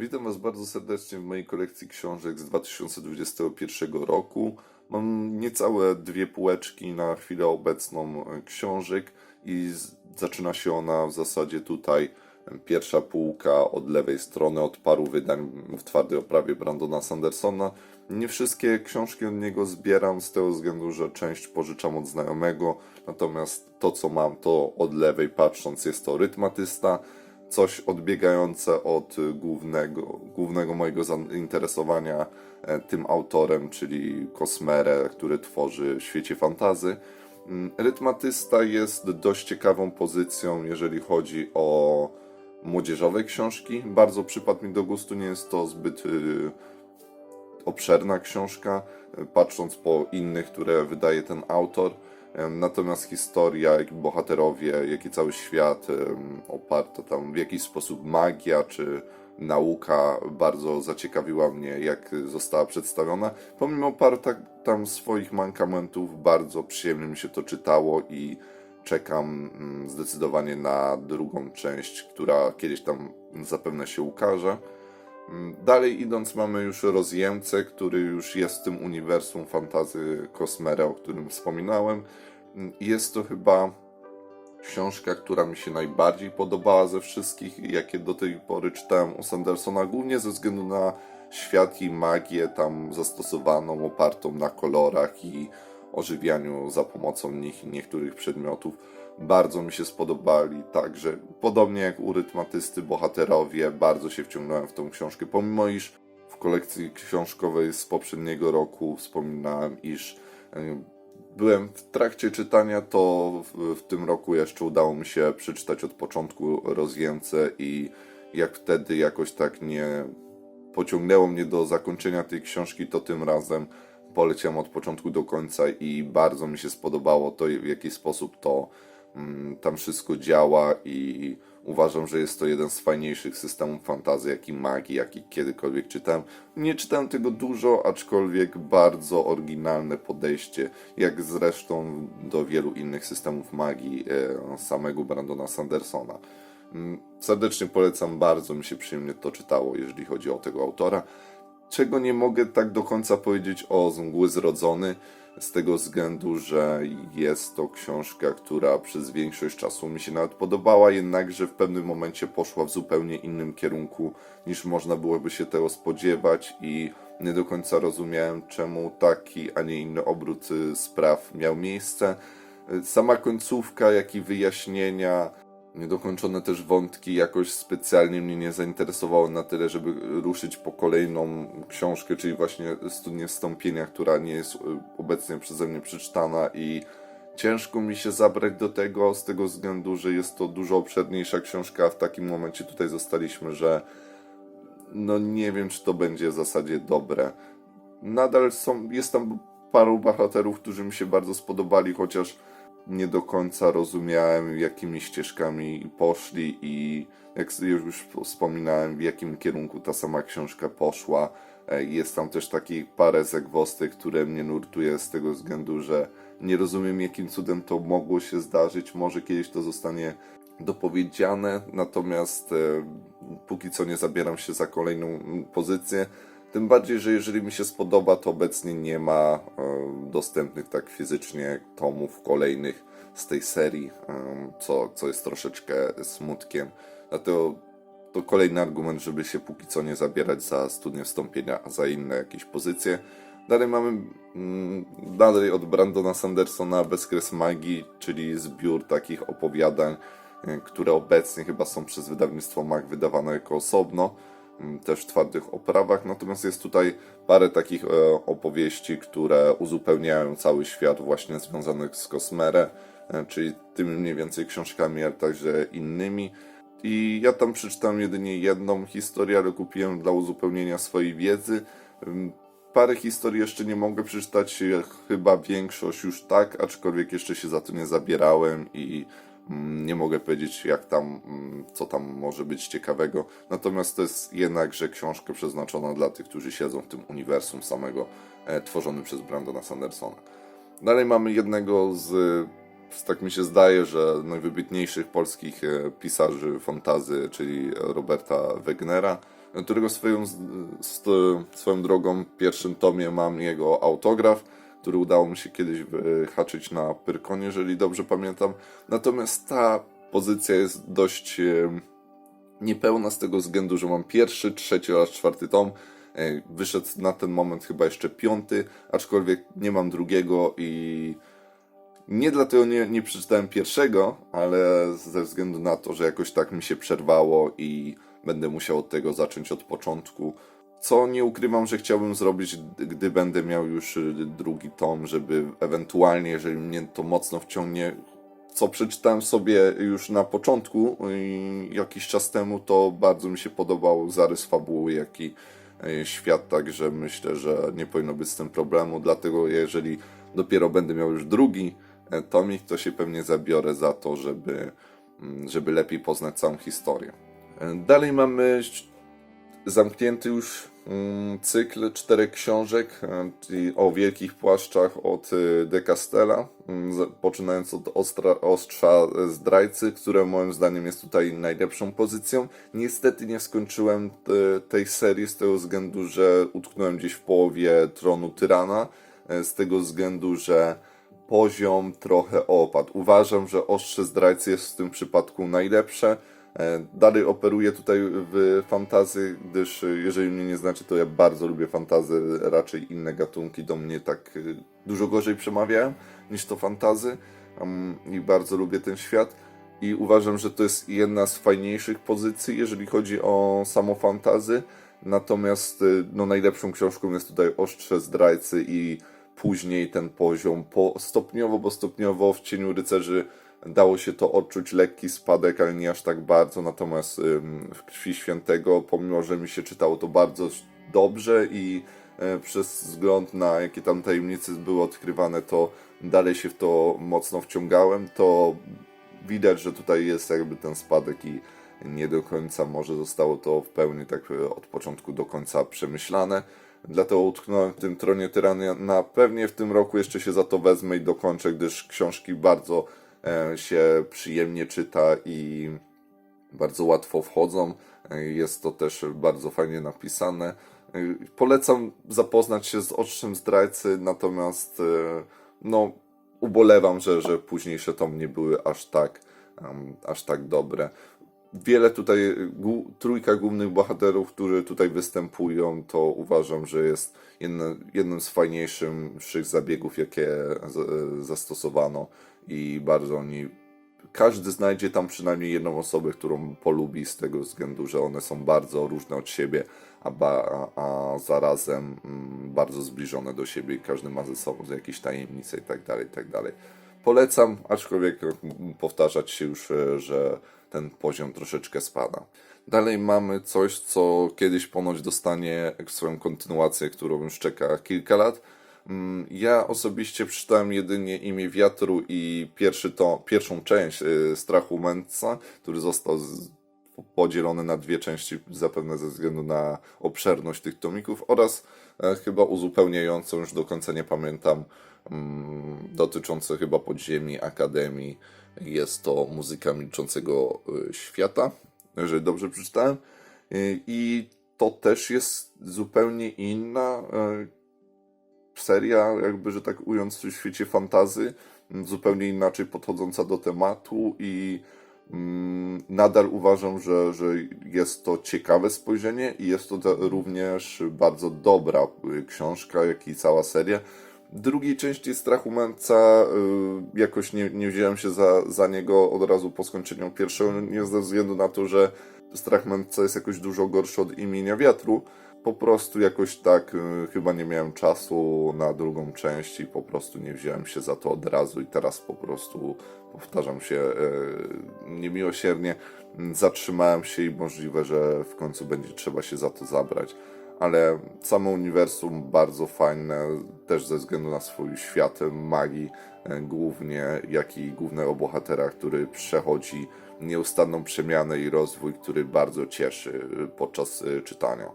Witam Was bardzo serdecznie w mojej kolekcji książek z 2021 roku. Mam niecałe dwie półeczki na chwilę obecną książek i zaczyna się ona w zasadzie tutaj. Pierwsza półka od lewej strony, od paru wydań w twardej oprawie Brandona Sandersona. Nie wszystkie książki od niego zbieram z tego względu, że część pożyczam od znajomego, natomiast to co mam to od lewej patrząc jest to rytmatysta coś odbiegające od głównego, głównego mojego zainteresowania e, tym autorem, czyli Kosmerę, który tworzy w świecie fantazy. Mm, Rytmatysta jest dość ciekawą pozycją, jeżeli chodzi o młodzieżowe książki. Bardzo przypadł mi do gustu, nie jest to zbyt y, obszerna książka, e, patrząc po innych, które wydaje ten autor. Natomiast historia, jak bohaterowie, jak i cały świat em, oparta tam w jakiś sposób magia czy nauka bardzo zaciekawiła mnie, jak została przedstawiona. Pomimo paru tam swoich mankamentów, bardzo przyjemnie mi się to czytało i czekam mm, zdecydowanie na drugą część, która kiedyś tam zapewne się ukaże. Dalej idąc mamy już Rozjemcę, który już jest w tym uniwersum fantazy Kosmera, o którym wspominałem. Jest to chyba książka, która mi się najbardziej podobała ze wszystkich, jakie do tej pory czytałem u Sandersona, głównie ze względu na świat i magię tam zastosowaną, opartą na kolorach i ożywianiu za pomocą nich i niektórych przedmiotów. Bardzo mi się spodobali, także podobnie jak u rytmatysty bohaterowie, bardzo się wciągnąłem w tą książkę, pomimo iż w kolekcji książkowej z poprzedniego roku wspominałem, iż e, byłem w trakcie czytania, to w, w tym roku jeszcze udało mi się przeczytać od początku rozjemcę i jak wtedy jakoś tak nie pociągnęło mnie do zakończenia tej książki, to tym razem poleciałem od początku do końca i bardzo mi się spodobało to, w jaki sposób to tam wszystko działa i uważam, że jest to jeden z fajniejszych systemów fantazji, jak i magii, jaki kiedykolwiek czytałem. Nie czytałem tego dużo, aczkolwiek bardzo oryginalne podejście, jak zresztą do wielu innych systemów magii e, samego Brandona Sandersona. Mm, Serdecznie polecam, bardzo mi się przyjemnie to czytało, jeżeli chodzi o tego autora. Czego nie mogę tak do końca powiedzieć o Mgły Zrodzony, z tego względu, że jest to książka, która przez większość czasu mi się nawet podobała, jednakże w pewnym momencie poszła w zupełnie innym kierunku niż można byłoby się tego spodziewać i nie do końca rozumiałem, czemu taki, a nie inny obrót y, spraw miał miejsce. Y, Sama końcówka, jak i wyjaśnienia, Niedokończone też wątki jakoś specjalnie mnie nie zainteresowały na tyle, żeby ruszyć po kolejną książkę, czyli właśnie Studnię Wstąpienia, która nie jest y, obecnie przeze mnie przeczytana i ciężko mi się zabrać do tego z tego względu, że jest to dużo obszerniejsza książka, a w takim momencie tutaj zostaliśmy, że no nie wiem, czy to będzie w zasadzie dobre. Nadal są, jest tam paru bohaterów, którzy mi się bardzo spodobali, chociaż nie do końca rozumiałem, jakimi ścieżkami poszli i jak już wspominałem, w jakim kierunku ta sama książka poszła. E, Jest tam też taki parę zagwostek, które mnie nurtuje z tego względu, że nie rozumiem, jakim cudem to mogło się zdarzyć. Może kiedyś to zostanie dopowiedziane, natomiast e, póki co nie zabieram się za kolejną pozycję. Tym bardziej, że jeżeli mi się spodoba, to obecnie nie ma e, dostępnych tak fizycznie tomów kolejnych z tej serii, e, co, co jest troszeczkę smutkiem. Dlatego to kolejny argument, żeby się póki co nie zabierać za studnię wstąpienia, a za inne jakieś pozycje. Dalej mamy mm, dalej od Brandona Sandersona Bezkres Magii, czyli zbiór takich opowiadań, e, które obecnie chyba są przez wydawnictwo MAG wydawane jako osobno też w twardych oprawach, natomiast jest tutaj parę takich e, opowieści, które uzupełniają cały świat właśnie związanych z Kosmerę, e, czyli tymi mniej więcej książkami, ale także innymi. I ja tam przeczytałem jedynie jedną historię, ale kupiłem dla uzupełnienia swojej wiedzy. Ym, Parę historii jeszcze nie mogę przeczytać, e, chyba większość już tak, aczkolwiek jeszcze się za to nie zabierałem i mm, nie mogę powiedzieć jak tam, mm, co tam może być ciekawego. Natomiast to jest jednakże książka przeznaczona dla tych, którzy siedzą w tym uniwersum samego, e, tworzonym przez Brandona Sandersona. Dalej mamy jednego z, tak mi się zdaje, że najwybitniejszych polskich e, pisarzy fantazy, czyli Roberta Wegnera, którego swoją, swoją drogą pierwszym tomie mam jego autograf, który udało mi się kiedyś wyhaczyć na Pyrkonie, jeżeli dobrze pamiętam. Natomiast ta pozycja jest dość e, niepełna z tego względu, że mam pierwszy, trzeci oraz czwarty tom. E, Wyszedł na ten moment chyba jeszcze piąty, aczkolwiek nie mam drugiego i nie dlatego nie, nie przeczytałem pierwszego, ale ze względu na to, że jakoś tak mi się przerwało i będę musiał od tego zacząć od początku. Co nie ukrywam, że chciałbym zrobić, gdy będę miał już y, drugi tom, żeby ewentualnie, jeżeli mnie to mocno wciągnie, co przeczytałem sobie już na początku jakiś czas temu, to bardzo mi się podobał zarys fabuły, jak i y, świat, także myślę, że nie powinno być z tym problemu, dlatego jeżeli dopiero będę miał już drugi e, tomik, to się pewnie zabiorę za to, żeby, mm, żeby lepiej poznać całą historię. E, Dalej mamy zamknięty już cykl czterech książek e, o wielkich płaszczach od e, De Castella, mm, poczynając od ostra, Ostrza Zdrajcy, które moim zdaniem jest tutaj najlepszą pozycją. Niestety nie skończyłem e, tej serii z tego względu, że utknąłem gdzieś w połowie Tronu Tyrana, e, z tego względu, że poziom trochę opadł. Uważam, że Ostrze Zdrajcy jest w tym przypadku najlepsze. E, Dalej operuję tutaj w fantazy, gdyż jeżeli mnie nie znacie, to ja bardzo lubię fantazy, raczej inne gatunki do mnie tak e, dużo gorzej przemawiają niż to fantazy. I bardzo lubię ten świat. I uważam, że to jest jedna z fajniejszych pozycji, jeżeli chodzi o samo fantazy, natomiast e, no, najlepszą książką jest tutaj Ostrze Zdrajcy i później ten poziom po, stopniowo, bo stopniowo w Cieniu Rycerzy dało się to odczuć lekki spadek, ale nie aż tak bardzo. Natomiast w Krwi Świętego, pomimo że mi się czytało to bardzo dobrze i e, przez wzgląd na jakie tam tajemnice były odkrywane, to dalej się w to mocno wciągałem, to widać, że tutaj jest jakby ten spadek i nie do końca może zostało to w pełni tak e, od początku do końca przemyślane. Dlatego utknąłem w tym tronie tyrania. Na pewnie w tym roku jeszcze się za to wezmę i dokończę, gdyż książki bardzo się przyjemnie czyta i bardzo łatwo wchodzą. E, Jest to też bardzo fajnie napisane. E, Polecam zapoznać się z Ocznym Zdrajcy, natomiast e, no, ubolewam, że, że późniejsze tomy nie były aż tak, aż tak dobre. Wiele tutaj, trójka głównych bohaterów, którzy tutaj występują, to uważam, że jest jednym z fajniejszych zabiegów, jakie zastosowano i bardzo oni każdy znajdzie tam przynajmniej jedną osobę, którą polubi z tego względu, że one są bardzo różne od siebie, a, ba, a, zarazem mm, bardzo zbliżone do siebie i każdy ma ze sobą jakieś tajemnice i tak Polecam, aczkolwiek powtarzać się już, e, że ten poziom troszeczkę spada. Dalej mamy coś, co kiedyś ponoć dostanie swoją kontynuację, którą już czeka kilka lat. Mm, Ja osobiście przeczytałem jedynie Imię Wiatru i pierwszy to, pierwszą część y, Strachu Mędrca, który został podzielony na dwie części, zapewne ze względu na obszerność tych tomików, oraz e, chyba uzupełniającą, już do końca nie pamiętam, dotyczące chyba podziemi Akademii. Jest to Muzyka Milczącego y, Świata, jeżeli dobrze przeczytałem. Y, I to też jest zupełnie inna y, seria, jakby, że tak ując, w świecie fantazy, m, zupełnie inaczej podchodząca do tematu i mm, nadal uważam, że, że jest to ciekawe spojrzenie i jest to również bardzo dobra książka, jak i cała seria. Drugiej części Strachu Mędrca y, jakoś nie, nie wziąłem się za, za niego od razu po skończeniu pierwszego, nie ze względu na to, że Strach Mędrca jest jakoś dużo gorszy od imienia wiatru. Po prostu jakoś tak y, chyba nie miałem czasu na drugą część i po prostu nie wziąłem się za to od razu i teraz po prostu powtarzam się y, niemiłosiernie. Zatrzymałem się i możliwe, że w końcu będzie trzeba się za to zabrać. Ale samo uniwersum bardzo fajne, też ze względu na swój świat magii, e, głównie, jak i głównego bohatera, który przechodzi nieustanną przemianę i rozwój, który bardzo cieszy e, podczas e, czytania.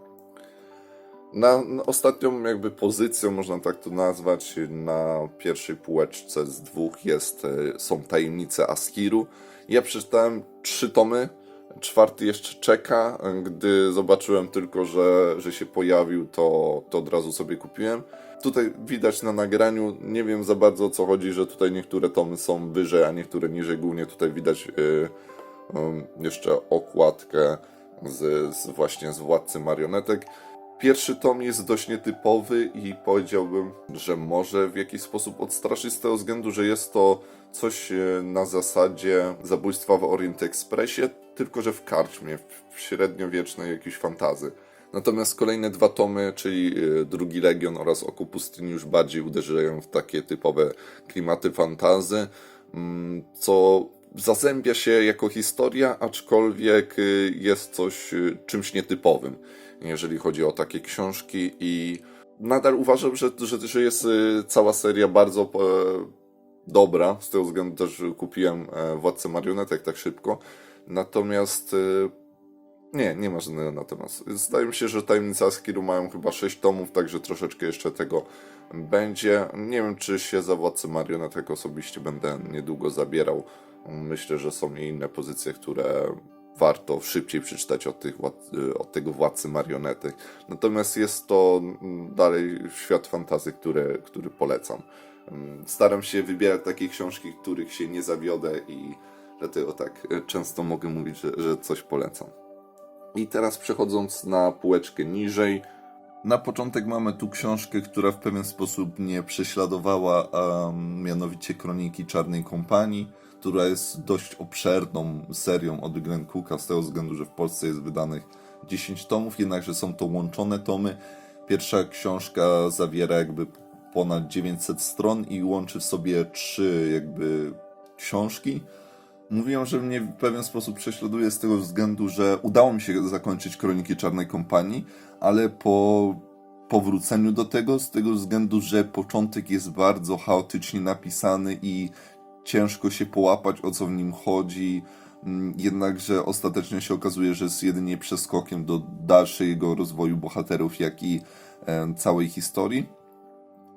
Na, na ostatnią jakby pozycją, można tak to nazwać, na pierwszej półeczce z dwóch jest, są Tajemnice Askiru. Ja przeczytałem trzy tomy Czwarty jeszcze czeka. Gdy zobaczyłem tylko, że, że się pojawił, to, to od razu sobie kupiłem. Tutaj widać na nagraniu, nie wiem za bardzo o co chodzi, że tutaj niektóre tomy są wyżej, a niektóre niżej. Głównie tutaj widać yy, um, jeszcze okładkę z, z właśnie z Władcy Marionetek. Pierwszy tom jest dość nietypowy i powiedziałbym, że może w jakiś sposób odstraszyć z tego względu, że jest to coś e, na zasadzie zabójstwa w Orient Expressie, tylko że w karczmie, w średniowiecznej jakiejś fantazy. Natomiast kolejne dwa tomy, czyli e, Drugi Legion oraz Oku Pustyni już bardziej uderzają w takie typowe klimaty fantazy, mm, co zazębia się jako historia, aczkolwiek y, jest coś y, czymś nietypowym, jeżeli chodzi o takie książki i nadal uważam, że, że, że jest y, cała seria bardzo e, dobra, z tego względu też kupiłem e, Władcę Marionetek tak szybko, natomiast e, nie, nie ma żadnego natomiast. Zdaje mi się, że Tajemnice Askiru mają chyba 6 tomów, także troszeczkę jeszcze tego będzie. Nie wiem, czy się za Władcę Marionetek osobiście będę niedługo zabierał. Myślę, że są i inne pozycje, które warto szybciej przeczytać od, tych, wład- od tego Władcy Marionetek. Natomiast jest to dalej świat fantazy, który, który polecam. Staram się wybierać takie książki, których się nie zawiodę i dlatego tak e, często mogę mówić, że, że coś polecam. I teraz przechodząc na półeczkę niżej. Na początek mamy tu książkę, która w pewien sposób mnie prześladowała, a mianowicie Kroniki Czarnej Kompanii, która jest dość obszerną serią od Glenn Cooka, z tego względu, że w Polsce jest wydanych 10 tomów, jednakże są to łączone tomy. Pierwsza książka zawiera jakby ponad 900 stron i łączy w sobie trzy jakby książki. Mówiłem, że mnie w pewien sposób prześladuje z tego względu, że udało mi się zakończyć Kroniki Czarnej Kompanii, ale po powróceniu do tego, z tego względu, że początek jest bardzo chaotycznie napisany i ciężko się połapać, o co w nim chodzi. Mm, Jednakże ostatecznie się okazuje, że jest jedynie przeskokiem do dalszego rozwoju bohaterów, jak i e, całej historii.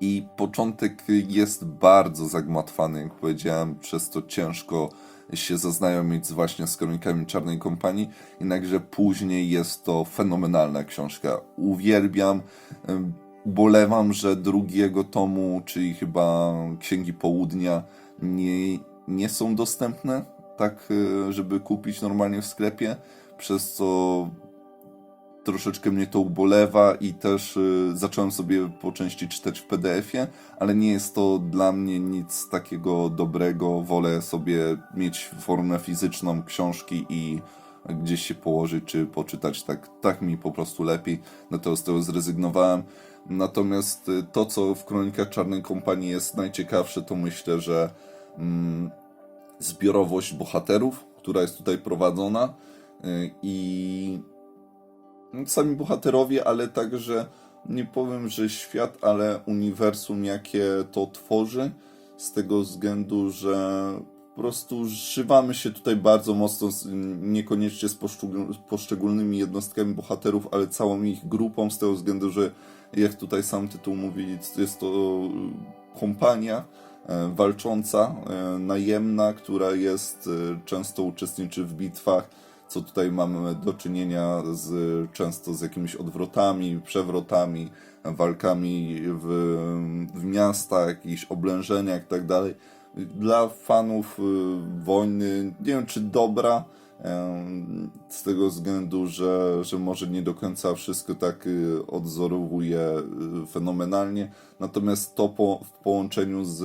I początek jest bardzo zagmatwany, jak powiedziałem, przez to ciężko się zaznajomić właśnie z kronikami Czarnej Kompanii, jednakże później jest to fenomenalna książka. Uwielbiam, em, ubolewam, że drugiego tomu, czyli chyba Księgi Południa, nie, nie są dostępne, tak e, żeby kupić normalnie w sklepie, przez co troszeczkę mnie to ubolewa i też y, zacząłem sobie po części czytać w PDF-ie, ale nie jest to dla mnie nic takiego dobrego. Wolę sobie mieć formę fizyczną książki i gdzieś się położyć czy poczytać. Tak, tak mi po prostu lepiej. To z tego zrezygnowałem. Natomiast y, to, co w Kronikach Czarnej Kompanii jest najciekawsze, to myślę, że mm, zbiorowość bohaterów, która jest tutaj prowadzona y, i sami bohaterowie, ale także nie powiem, że świat, ale uniwersum, jakie to tworzy, z tego względu, że po prostu żywamy się tutaj bardzo mocno, niekoniecznie z poszczegól- poszczególnymi jednostkami bohaterów, ale całą ich grupą, z tego względu, że jak tutaj sam tytuł mówi, jest to kompania e, walcząca, e, najemna, która jest, e, często uczestniczy w bitwach, co tutaj mamy do czynienia z, często z jakimiś odwrotami, przewrotami, walkami w, w miastach, jakichś oblężeniach tak dalej. Dla fanów y, wojny, nie wiem czy dobra, z tego względu, że, że może nie do końca wszystko tak y, odzorowuje y, fenomenalnie, natomiast to po, w połączeniu z,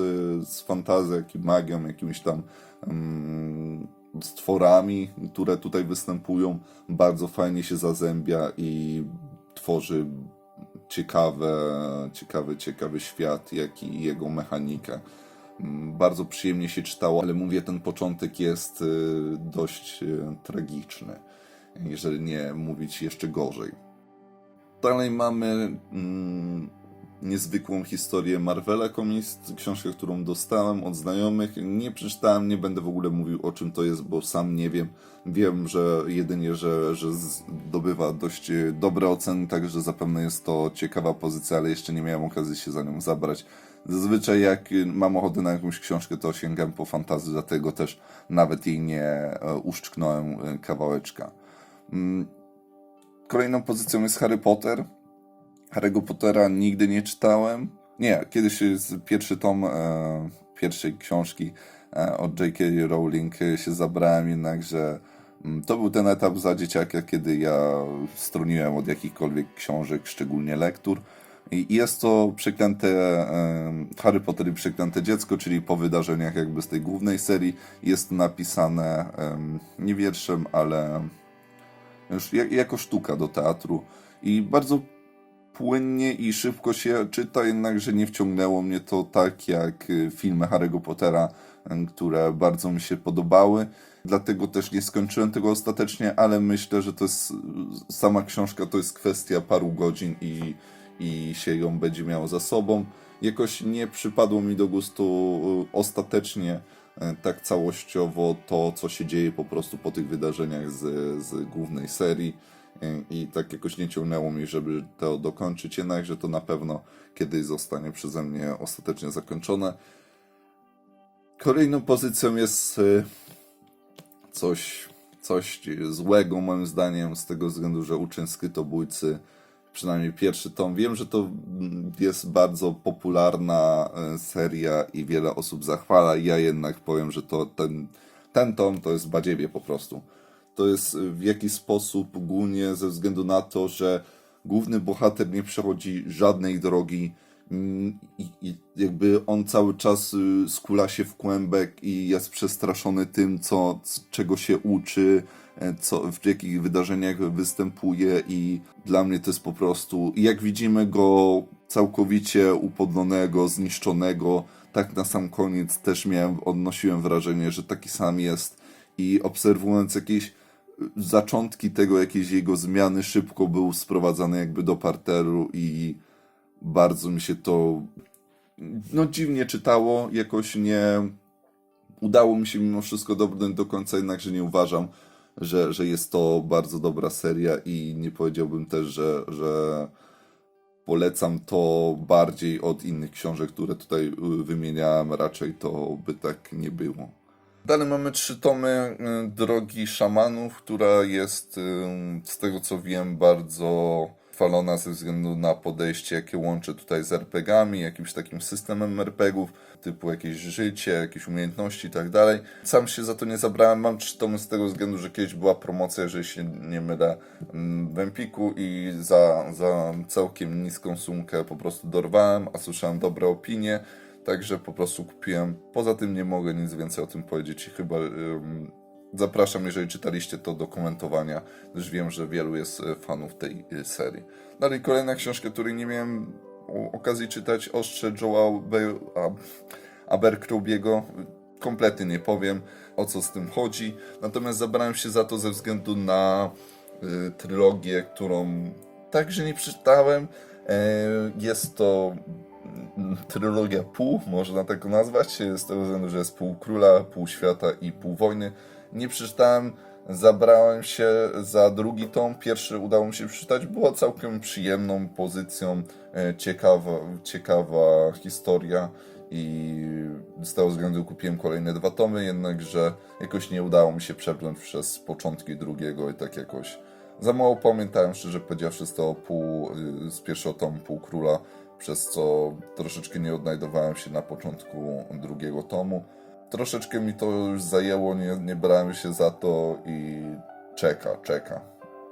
z fantazją, jak i magią, jakimś tam mm, stworami, które tutaj występują, bardzo fajnie się zazębia i tworzy ciekawe, ciekawy, ciekawy świat, jak i jego mechanikę. Mm, Bardzo przyjemnie się czytało, ale mówię, ten początek jest y, dość y, tragiczny, jeżeli nie mówić jeszcze gorzej. Dalej mamy mm, niezwykłą historię Marvela Comics, książkę, którą dostałem od znajomych. Nie przeczytałem, nie będę w ogóle mówił o czym to jest, bo sam nie wiem. Wiem, że jedynie, że, że zdobywa dość e, dobre oceny, także zapewne jest to ciekawa pozycja, ale jeszcze nie miałem okazji się za nią zabrać. Zazwyczaj jak y, mam ochotę na jakąś książkę, to sięgam po fantazy, dlatego też nawet jej nie e, uszczknąłem e, kawałeczka. Mm, Kolejną pozycją jest Harry Potter. Harry'ego Pottera nigdy nie czytałem. Nie, kiedyś pierwszy tom e, pierwszej książki e, od J.K. Rowling się zabrałem, jednakże mm, to był ten etap za dzieciaka, kiedy ja stroniłem od jakichkolwiek książek, szczególnie lektur. I jest to przeklęte e, Harry Potter i przeklęte dziecko, czyli po wydarzeniach jakby z tej głównej serii jest napisane nie wierszem, ale już jak, jako sztuka do teatru i bardzo płynnie i szybko się czyta, jednakże nie wciągnęło mnie to tak jak y, filmy Harry'ego Pottera, y, które bardzo mi się podobały. Dlatego też nie skończyłem tego ostatecznie, ale myślę, że to jest y, sama książka to jest kwestia paru godzin i, i się ją będzie miało za sobą. Jakoś nie przypadło mi do gustu ostatecznie tak całościowo to, co się dzieje po prostu po tych wydarzeniach z, z głównej serii i tak jakoś nie ciągnęło mi, żeby to dokończyć, jednakże to na pewno kiedyś zostanie przeze mnie ostatecznie zakończone. Kolejną pozycją jest e, coś, coś złego moim zdaniem, z tego względu, że Uczeń Skrytobójcy, przynajmniej pierwszy tom, wiem, że to mm, jest bardzo popularna e, seria i wiele osób zachwala, ja jednak powiem, że to ten, ten tom to jest badziewie po prostu. To jest e, w jakiś sposób głównie ze względu na to, że główny bohater nie przechodzi żadnej drogi mm, i, jakby on cały czas y, skula się w kłębek i jest przestraszony tym, co, czego się uczy, e, co, w jakich wydarzeniach występuje i dla mnie to jest po prostu, jak widzimy go całkowicie upodlonego, zniszczonego, tak na sam koniec też miałem, odnosiłem wrażenie, że taki sam jest. I obserwując jakieś zaczątki tego, jakiejś jego zmiany, szybko był sprowadzany jakby do parteru i bardzo mi się to no dziwnie czytało, jakoś nie udało mi się mimo wszystko dobrnąć do końca, jednakże nie uważam, że, że jest to bardzo dobra seria i nie powiedziałbym też, że, że polecam to bardziej od innych książek, które tutaj y, wymieniałem, raczej to by tak nie było. Dalej mamy trzy tomy y, Drogi Szamanów, która jest, y, z tego co wiem, bardzo chwalona ze względu na podejście, jakie łączy tutaj z RPGami, jakimś takim systemem RPGów, typu jakieś życie, jakieś umiejętności i tak dalej. Sam się za to nie zabrałem, mam trzy tomy z tego względu, że kiedyś była promocja, jeżeli się nie mylę, mm, w Empiku i za, za całkiem niską sumkę po prostu dorwałem, a słyszałem dobre opinie. Także po prostu kupiłem. Poza tym nie mogę nic więcej o tym powiedzieć i chyba ym, zapraszam, jeżeli czytaliście to do komentowania, gdyż wiem, że wielu jest e, fanów tej y, serii. Dalej kolejna książka, której nie miałem okazji czytać, Ostrze Joe'a Abe- Ab- Abercrombie'ego. Kompletnie nie powiem, o co z tym chodzi. Natomiast zabrałem się za to ze względu na y, trylogię, którą także nie przeczytałem. E, jest to trylogia pół, można tak nazwać, z tego względu, że jest pół króla, pół świata i pół wojny. Nie przeczytałem, zabrałem się za drugi tom. Pierwszy udało mi się przeczytać, było całkiem przyjemną pozycją, e, ciekawa, ciekawa historia i z tego względu kupiłem kolejne dwa tomy, jednakże jakoś nie udało mi się przebrnąć przez początki drugiego i tak jakoś za mało pamiętałem, szczerze powiedziawszy, z tego pół, y, z pierwszego tomu Pół Króla, przez co troszeczkę nie odnajdowałem się na początku drugiego tomu. Troszeczkę mi to już zajęło, nie, nie brałem się za to i czeka, czeka.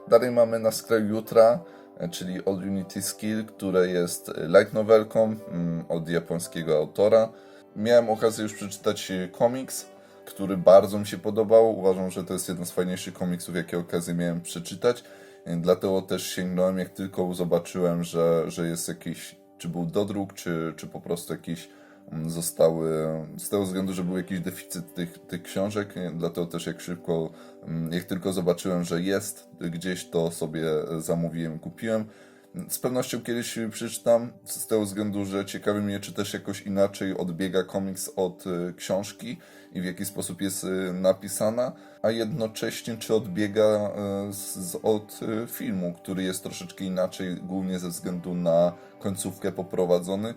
Dalej mamy Na skraju jutra, e, czyli All Unity Skill, które jest light novelką mm, od japońskiego autora. Miałem okazję już przeczytać komiks, który bardzo mi się podobał. Uważam, że to jest jeden z fajniejszych komiksów, jakie okazję miałem przeczytać. E, Dlatego też sięgnąłem, jak tylko zobaczyłem, że, że jest jakiś, czy był dodruk, czy, czy po prostu jakiś mm, zostały, z tego względu, że był jakiś deficyt tych, tych książek, e, dlatego też jak szybko, mm, jak tylko zobaczyłem, że jest gdzieś, to sobie zamówiłem, kupiłem. Z pewnością kiedyś przeczytam, z tego względu, że ciekawi mnie, czy też jakoś inaczej odbiega komiks od y, książki i w jaki sposób jest y, napisana, a jednocześnie czy odbiega y, z, od filmu, który jest troszeczkę inaczej, głównie ze względu na końcówkę poprowadzony.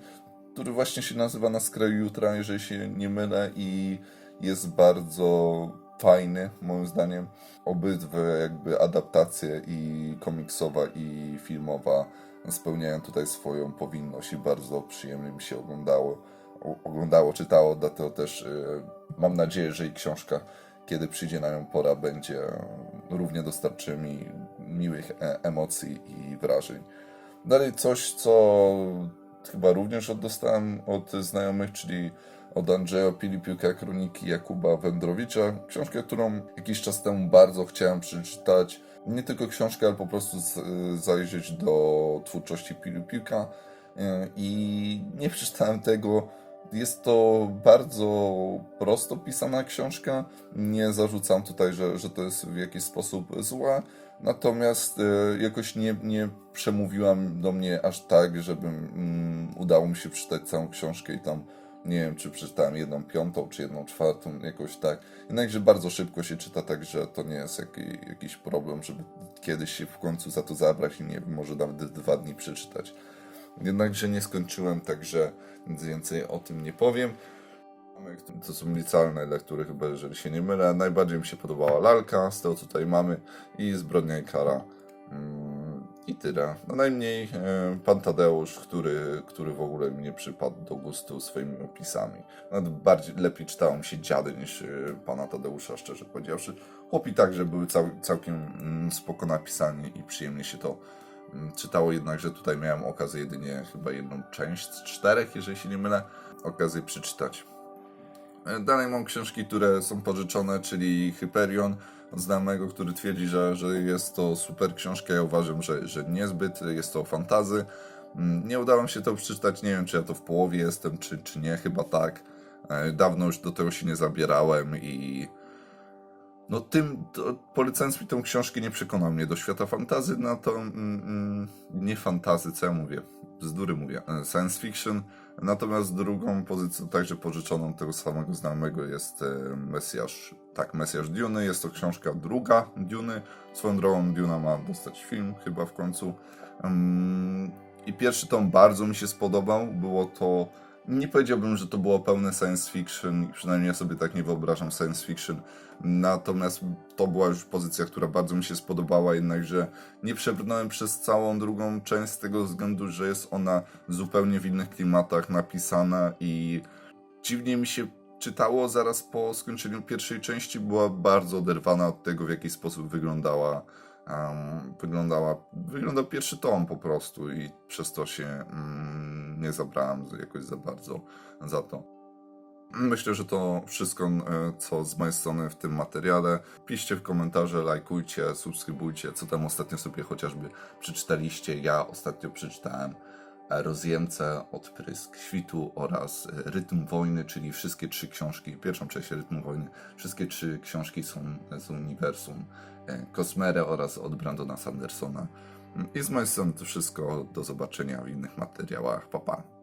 który właśnie się nazywa Na skraju jutra, jeżeli się nie mylę i jest bardzo fajny, moim zdaniem. Obydwie jakby adaptacje i komiksowa i filmowa spełniają tutaj swoją powinność i bardzo przyjemnie mi się oglądało, oglądało czytało, dlatego też y, mam nadzieję, że i książka, kiedy przyjdzie na nią pora, będzie e, równie dostarczy mi miłych e, emocji i wrażeń. Dalej coś, co chyba również dostałem od znajomych, czyli od Andrzeja Pilipiuka Kroniki Jakuba Wędrowicza. Książkę, którą jakiś czas temu bardzo chciałem przeczytać. Nie tylko książkę, ale po prostu z, zajrzeć do twórczości Pilipiuka e, i nie przeczytałem tego. Jest to bardzo prosto pisana książka. Nie zarzucam tutaj, że, że to jest w jakiś sposób złe. Natomiast e, jakoś nie, nie przemówiłam do mnie aż tak, żeby mm, udało mi się przeczytać całą książkę i tam nie wiem, czy przeczytałem jedną piątą, czy jedną czwartą, jakoś tak. Jednakże bardzo szybko się czyta, także to nie jest jaki, jakiś problem, żeby kiedyś się w końcu za to zabrać i nie wiem, może nawet dwa dni przeczytać. Jednakże nie skończyłem, także nic więcej o tym nie powiem. To są licealne lektury, chyba jeżeli się nie mylę. Najbardziej mi się podobała Lalka, z tego co tutaj mamy, i Zbrodnia i Kara. I tyle. No najmniej e, Pan Tadeusz, który, który w ogóle mi nie przypadł do gustu swoimi opisami. Nawet bardziej, lepiej czytało mi się dziady niż e, Pana Tadeusza, szczerze powiedziawszy. Chłopi także były cał, całkiem mm, spoko napisani i przyjemnie się to mm, czytało, jednakże tutaj miałem okazję jedynie chyba jedną część z czterech, jeżeli się nie mylę, okazję przeczytać. E, Dalej mam książki, które są pożyczone, czyli Hyperion od który twierdzi, że, że jest to super książka. Ja uważam, że, że niezbyt, jest to fantazy. Mm, Nie udało mi się to przeczytać, nie wiem czy ja to w połowie jestem, czy, czy nie, chyba tak. E, Dawno już do tego się nie zabierałem i no tym, to, polecając mi tę książkę nie przekonał mnie do świata fantazy, no to mm, mm, nie fantazy, co ja mówię, bzdury mówię, e, science fiction. Natomiast drugą pozycją, także pożyczoną tego samego znajomego jest e, Mesjasz, tak, Mesjasz Duny. Jest to książka druga Duny. Swoją drogą Duna ma dostać film chyba w końcu. I pierwszy tom bardzo mi się spodobał. Było to, nie powiedziałbym, że to było pełne science fiction, przynajmniej ja sobie tak nie wyobrażam science fiction. Natomiast to była już pozycja, która bardzo mi się spodobała, jednakże nie przebrnąłem przez całą drugą część z tego względu, że jest ona zupełnie w innych klimatach napisana i dziwnie mi się czytało zaraz po skończeniu pierwszej części, była bardzo oderwana od tego, w jaki sposób wyglądała, um, wyglądała wyglądał pierwszy tom po prostu i przez to się mm, nie zabrałem jakoś za bardzo za to. Myślę, że to wszystko, e, co z mojej strony w tym materiale. Piszcie w komentarze, lajkujcie, subskrybujcie, co tam ostatnio sobie chociażby przeczytaliście. Ja ostatnio przeczytałem e, Rozjemcę, Odprysk Świtu oraz e, Rytm Wojny, czyli wszystkie trzy książki, pierwszą część Rytmu Wojny, wszystkie trzy książki są z uniwersum e, Cosmere oraz od Brandona Sandersona. I z mojej strony to wszystko. Do zobaczenia w innych materiałach. Pa, pa.